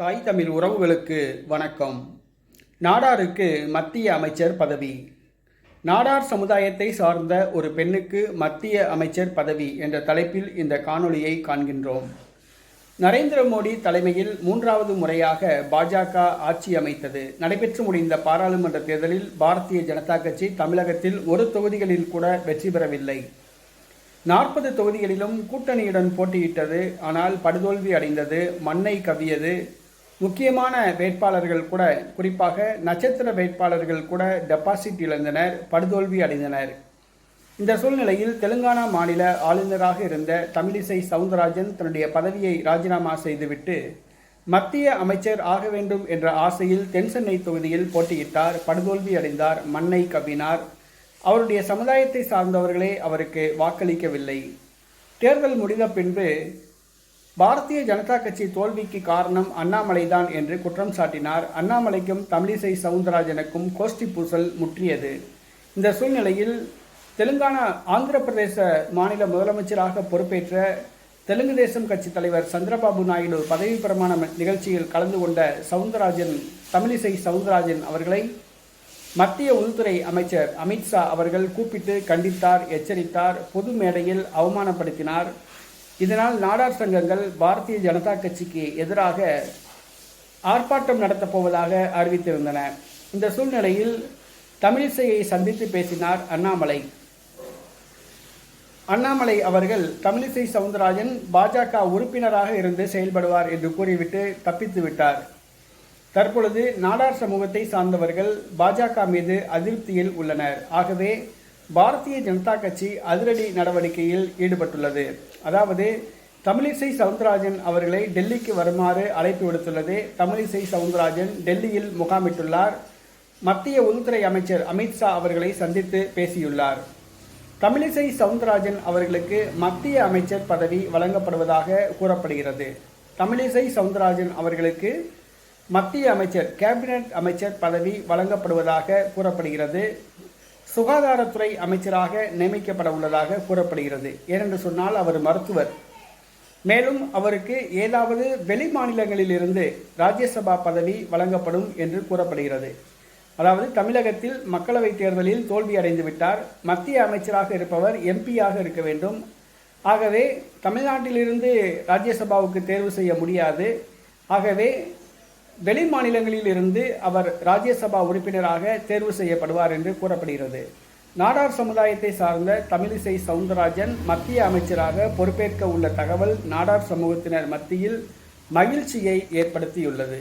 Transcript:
தாய் தமிழ் உறவுகளுக்கு வணக்கம். நாடாருக்கு மத்திய அமைச்சர் பதவி. நாடார் சமுதாயத்தை சார்ந்த ஒரு பெண்ணுக்கு மத்திய அமைச்சர் பதவி என்ற தலைப்பில் இந்த காணொளியை காண்கின்றோம். நரேந்திர மோடி தலைமையில் மூன்றாவது முறையாக பாஜக ஆட்சி அமைத்தது. நடைபெற்று முடிந்த பாராளுமன்ற தேர்தலில் பாரதிய ஜனதா கட்சி தமிழகத்தில் ஒரு தொகுதிகளில் கூட வெற்றி பெறவில்லை. நாற்பது தொகுதிகளிலும் கூட்டணியுடன் போட்டியிட்டது. ஆனால் படுதோல்வி அடைந்தது. மண்ணை கவ்வியது. முக்கியமான வேட்பாளர்கள் கூட குறிப்பாக நட்சத்திர வேட்பாளர்கள் கூட டெபாசிட் இழந்தனர் படுதோல்வி அடைந்தனர். இந்த சூழ்நிலையில் தெலுங்கானா மாநில ஆளுநராக இருந்த தமிழிசை சவுந்தரராஜன் தன்னுடைய பதவியை ராஜினாமா செய்துவிட்டு மத்திய அமைச்சர் ஆக வேண்டும் என்ற ஆசையில் தென்சென்னை தொகுதியில் போட்டியிட்டார் படுதோல்வி அடைந்தார் மண்ணை கவ்வினார் அவருடைய சமுதாயத்தை சார்ந்தவர்களே அவருக்கு வாக்களிக்கவில்லை. தேர்தல் முடிந்த பின்பு பாரதிய ஜனதா கட்சி தோல்விக்கு காரணம் அண்ணாமலைதான் என்று குற்றம் சாட்டினார். அண்ணாமலைக்கும் தமிழிசை சவுந்தரராஜனுக்கும் கோஷ்டி பூசல் முற்றியது. இந்த சூழ்நிலையில் தெலுங்கானா ஆந்திர பிரதேச மாநில முதலமைச்சராக பொறுப்பேற்ற தெலுங்கு தேசம் கட்சி தலைவர் சந்திரபாபு நாயுடு பதவி பிரமாண நிகழ்ச்சியில் கலந்து கொண்ட சவுந்தரராஜன் தமிழிசை சவுந்தரராஜன் அவர்களை மத்திய உள்துறை அமைச்சர் அமித்ஷா அவர்கள் கூப்பிட்டு கண்டித்தார் எச்சரித்தார் பொது மேடையில் அவமானப்படுத்தினார். இதனால் நாடார் சங்கங்கள் பாரதிய ஜனதா கட்சிக்கு எதிராக ஆர்ப்பாட்டம் நடத்தப் போவதாக அறிவித்திருந்தன. இந்த சூழ்நிலையில் தமிழிசையை சந்தித்து பேசினார் அண்ணாமலை. அண்ணாமலை அவர்கள் தமிழிசை சவுந்தரராஜன் பாஜக உறுப்பினராக இருந்து செயல்படுவார் என்று கூறிவிட்டு தப்பித்து விட்டார். தற்பொழுது நாடார் சமூகத்தை சார்ந்தவர்கள் பாஜக மீது அதிருப்தியில் உள்ளனர். ஆகவே பாரதிய ஜனதா கட்சி அதிரடி நடவடிக்கையில் ஈடுபட்டுள்ளது. அதாவது தமிழிசை சவுந்தரராஜன் அவர்களை டெல்லிக்கு வருமாறு அழைப்பு விடுத்துள்ளது. தமிழிசை சவுந்தரராஜன் டெல்லியில் முகாமிட்டுள்ளார். மத்திய உள்துறை அமைச்சர் அமித்ஷா அவர்களை சந்தித்து பேசியுள்ளார். தமிழிசை சவுந்தரராஜன் அவர்களுக்கு மத்திய அமைச்சர் பதவி வழங்கப்படுவதாக கூறப்படுகிறது. தமிழிசை சவுந்தரராஜன் அவர்களுக்கு மத்திய அமைச்சர் கேபினட் அமைச்சர் பதவி வழங்கப்படுவதாக கூறப்படுகிறது. சுகாதாரத்துறை அமைச்சராக நியமிக்கப்பட உள்ளதாக கூறப்படுகிறது. ஏனென்று சொன்னால் அவர் மருத்துவர். மேலும் அவருக்கு ஏதாவது வெளி மாநிலங்களிலிருந்து ராஜ்யசபா பதவி வழங்கப்படும் என்று கூறப்படுகிறது. அதாவது தமிழகத்தில் மக்களவைத் தேர்தலில் தோல்வி அடைந்து விட்டார். மத்திய அமைச்சராக இருப்பவர் எம்பியாக இருக்க வேண்டும். ஆகவே தமிழ்நாட்டிலிருந்து ராஜ்யசபாவுக்கு தேர்வு செய்ய முடியாது. ஆகவே வெளி மாநிலங்களில் இருந்து அவர் ராஜ்யசபா உறுப்பினராக தேர்வு செய்யப்படுவார் என்று கூறப்படுகிறது. நாடார் சமுதாயத்தை சார்ந்த தமிழிசை சவுந்தரராஜன் மத்திய அமைச்சராக பொறுப்பேற்க உள்ள தகவல் நாடார் சமூகத்தினர் மத்தியில் மகிழ்ச்சியை ஏற்படுத்தியுள்ளது.